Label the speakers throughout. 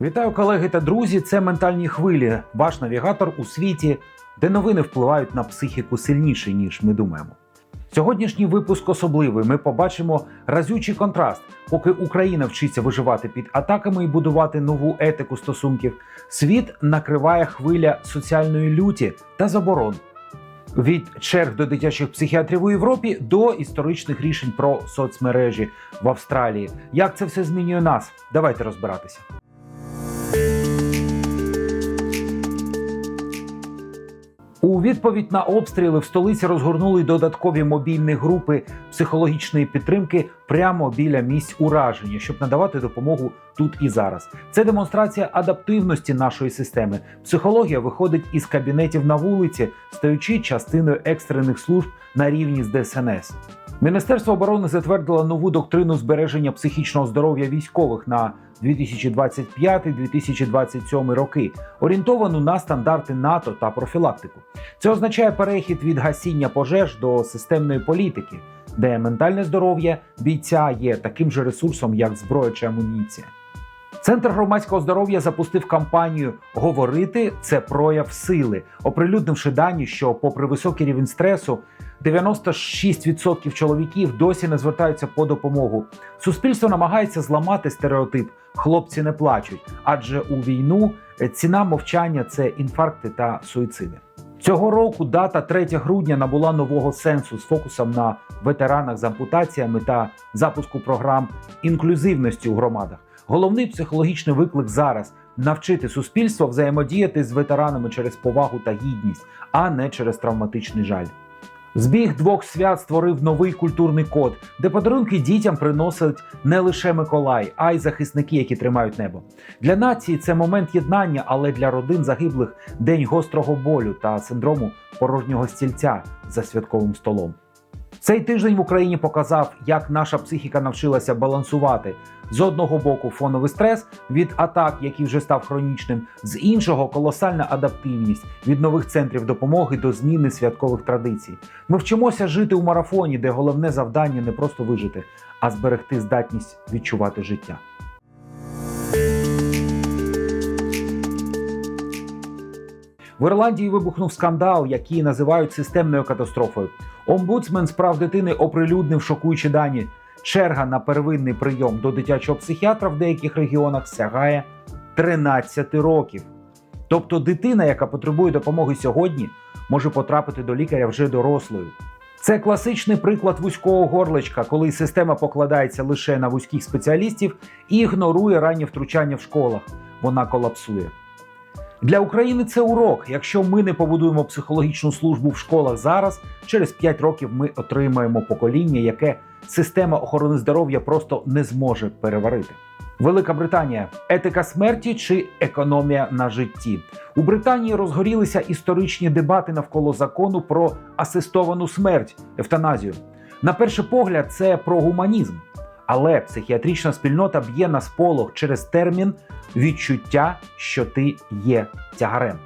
Speaker 1: Вітаю колеги та друзі! Це ментальні хвилі. Ваш навігатор у світі, де новини впливають на психіку сильніше, ніж ми думаємо. Сьогоднішній випуск особливий. Ми побачимо разючий контраст. Поки Україна вчиться виживати під атаками і будувати нову етику стосунків, світ накриває хвиля соціальної люті та заборон. Від черг до дитячих психіатрів у Європі до історичних рішень про соцмережі в Австралії. Як це все змінює нас? Давайте розбиратися. У відповідь на обстріли в столиці розгорнули додаткові мобільні групи психологічної підтримки прямо біля місць ураження, щоб надавати допомогу тут і зараз. Це демонстрація адаптивності нашої системи. Психологія виходить із кабінетів на вулиці, стаючи частиною екстрених служб на рівні з ДСНС. Міністерство оборони затвердило нову доктрину збереження психічного здоров'я військових на 2025-2027 роки, орієнтовану на стандарти НАТО та профілактику. Це означає перехід від гасіння пожеж до системної політики, де ментальне здоров'я бійця є таким же ресурсом, як зброя чи амуніція. Центр громадського здоров'я запустив кампанію Говорити це прояв сили, оприлюднивши дані, що, попри високий рівень стресу, 96% чоловіків досі не звертаються по допомогу. Суспільство намагається зламати стереотип хлопці не плачуть, адже у війну ціна мовчання це інфаркти та суїциди. Цього року дата 3 грудня набула нового сенсу з фокусом на ветеранах з ампутаціями та запуску програм інклюзивності у громадах. Головний психологічний виклик зараз навчити суспільство взаємодіяти з ветеранами через повагу та гідність, а не через травматичний жаль. Збіг двох свят створив новий культурний код, де подарунки дітям приносить не лише Миколай, а й захисники, які тримають небо. Для нації це момент єднання, але для родин загиблих день гострого болю та синдрому порожнього стільця за святковим столом. Цей тиждень в Україні показав, як наша психіка навчилася балансувати з одного боку фоновий стрес від атак, який вже став хронічним, з іншого колосальна адаптивність від нових центрів допомоги до зміни святкових традицій. Ми вчимося жити у марафоні, де головне завдання не просто вижити, а зберегти здатність відчувати життя. В Ірландії вибухнув скандал, який називають системною катастрофою. Омбудсмен з прав дитини оприлюднив шокуючі дані. Черга на первинний прийом до дитячого психіатра в деяких регіонах сягає 13 років. Тобто дитина, яка потребує допомоги сьогодні, може потрапити до лікаря вже дорослою. Це класичний приклад вузького горличка, коли система покладається лише на вузьких спеціалістів і ігнорує раннє втручання в школах. Вона колапсує. Для України це урок. Якщо ми не побудуємо психологічну службу в школах зараз, через 5 років ми отримаємо покоління, яке система охорони здоров'я просто не зможе переварити. Велика Британія етика смерті чи економія на житті у Британії розгорілися історичні дебати навколо закону про асистовану смерть, евтаназію. На перший погляд, це про гуманізм, але психіатрична спільнота б'є на сполох через термін відчуття, що ти є тягарем.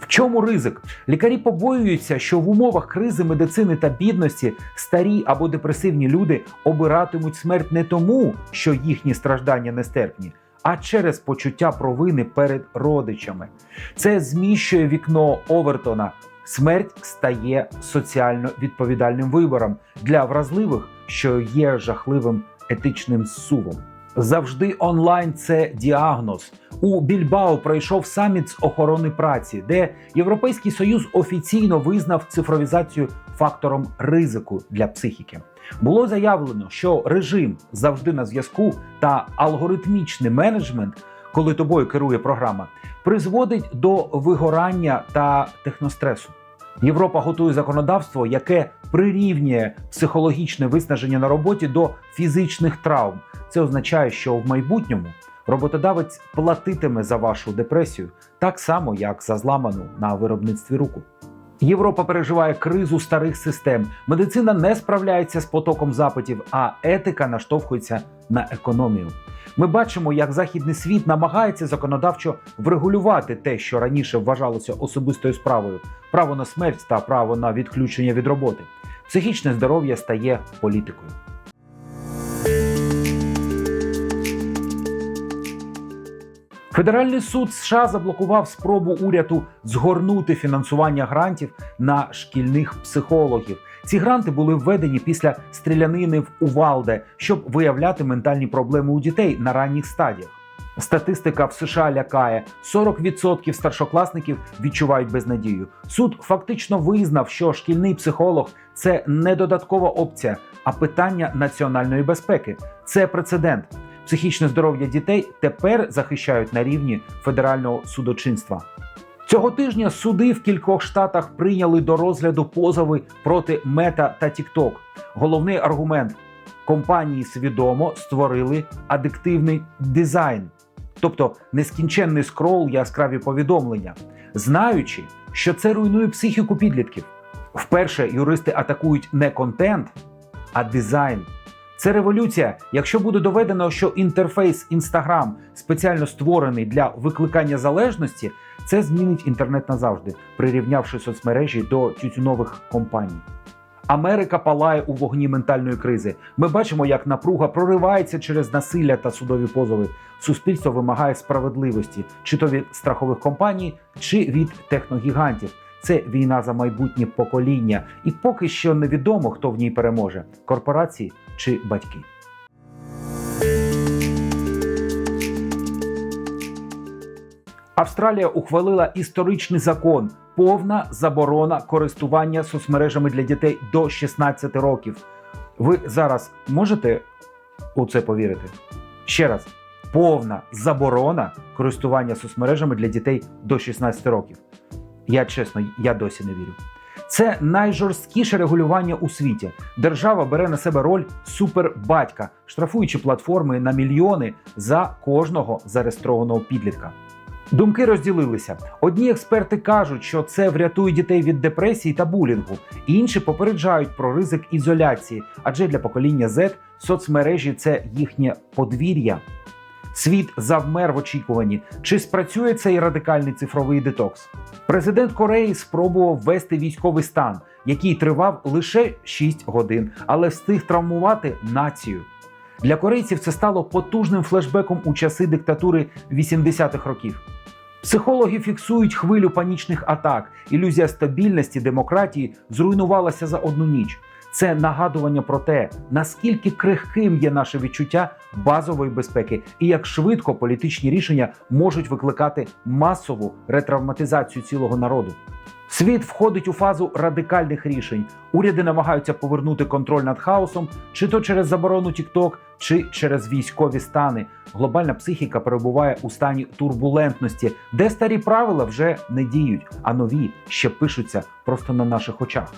Speaker 1: В чому ризик? Лікарі побоюються, що в умовах кризи медицини та бідності старі або депресивні люди обиратимуть смерть не тому, що їхні страждання нестерпні, а через почуття провини перед родичами. Це зміщує вікно Овертона. Смерть стає соціально відповідальним вибором для вразливих, що є жахливим етичним сувом. Завжди онлайн це діагноз. У Більбао пройшов саміт з охорони праці, де Європейський Союз офіційно визнав цифровізацію фактором ризику для психіки. Було заявлено, що режим завжди на зв'язку та алгоритмічний менеджмент, коли тобою керує програма, призводить до вигорання та техностресу. Європа готує законодавство, яке прирівнює психологічне виснаження на роботі до фізичних травм. Це означає, що в майбутньому роботодавець платитиме за вашу депресію так само, як за зламану на виробництві руку. Європа переживає кризу старих систем. Медицина не справляється з потоком запитів, а етика наштовхується на економію. Ми бачимо, як західний світ намагається законодавчо врегулювати те, що раніше вважалося особистою справою: право на смерть та право на відключення від роботи. Психічне здоров'я стає політикою. Федеральний суд США заблокував спробу уряду згорнути фінансування грантів на шкільних психологів. Ці гранти були введені після стрілянини в Увалде, щоб виявляти ментальні проблеми у дітей на ранніх стадіях. Статистика в США лякає: 40% старшокласників відчувають безнадію. Суд фактично визнав, що шкільний психолог це не додаткова опція, а питання національної безпеки. Це прецедент. Психічне здоров'я дітей тепер захищають на рівні федерального судочинства. Цього тижня суди в кількох штатах прийняли до розгляду позови проти Мета та TikTok. Головний аргумент компанії свідомо створили адиктивний дизайн, тобто нескінченний скрол, яскраві повідомлення, знаючи, що це руйнує психіку підлітків. Вперше юристи атакують не контент, а дизайн. Це революція. Якщо буде доведено, що інтерфейс Instagram спеціально створений для викликання залежності, це змінить інтернет назавжди, прирівнявши соцмережі до тютюнових компаній. Америка палає у вогні ментальної кризи. Ми бачимо, як напруга проривається через насилля та судові позови. Суспільство вимагає справедливості, чи то від страхових компаній, чи від техногігантів. Це війна за майбутнє покоління, і поки що невідомо, хто в ній переможе корпорації чи батьки. Австралія ухвалила історичний закон повна заборона користування соцмережами для дітей до 16 років. Ви зараз можете у це повірити? Ще раз, повна заборона користування соцмережами для дітей до 16 років. Я чесно, я досі не вірю. Це найжорсткіше регулювання у світі. Держава бере на себе роль супербатька, штрафуючи платформи на мільйони за кожного зареєстрованого підлітка. Думки розділилися. Одні експерти кажуть, що це врятує дітей від депресії та булінгу, інші попереджають про ризик ізоляції, адже для покоління Z соцмережі це їхнє подвір'я. Світ завмер в очікуванні, чи спрацює цей радикальний цифровий детокс. Президент Кореї спробував ввести військовий стан, який тривав лише 6 годин, але встиг травмувати націю. Для корейців це стало потужним флешбеком у часи диктатури 80-х років. Психологи фіксують хвилю панічних атак. Ілюзія стабільності демократії зруйнувалася за одну ніч. Це нагадування про те, наскільки крихким є наше відчуття базової безпеки, і як швидко політичні рішення можуть викликати масову ретравматизацію цілого народу. Світ входить у фазу радикальних рішень. Уряди намагаються повернути контроль над хаосом, чи то через заборону TikTok, чи через військові стани. Глобальна психіка перебуває у стані турбулентності, де старі правила вже не діють, а нові ще пишуться просто на наших очах.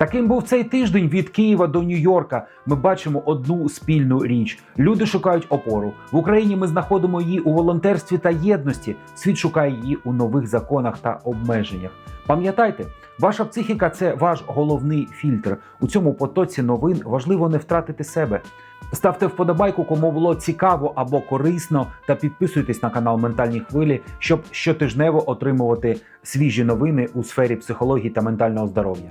Speaker 1: Таким був цей тиждень від Києва до Нью-Йорка. Ми бачимо одну спільну річ: люди шукають опору в Україні. Ми знаходимо її у волонтерстві та єдності. Світ шукає її у нових законах та обмеженнях. Пам'ятайте, ваша психіка це ваш головний фільтр. У цьому потоці новин важливо не втратити себе. Ставте вподобайку, кому було цікаво або корисно, та підписуйтесь на канал Ментальні Хвилі, щоб щотижнево отримувати свіжі новини у сфері психології та ментального здоров'я.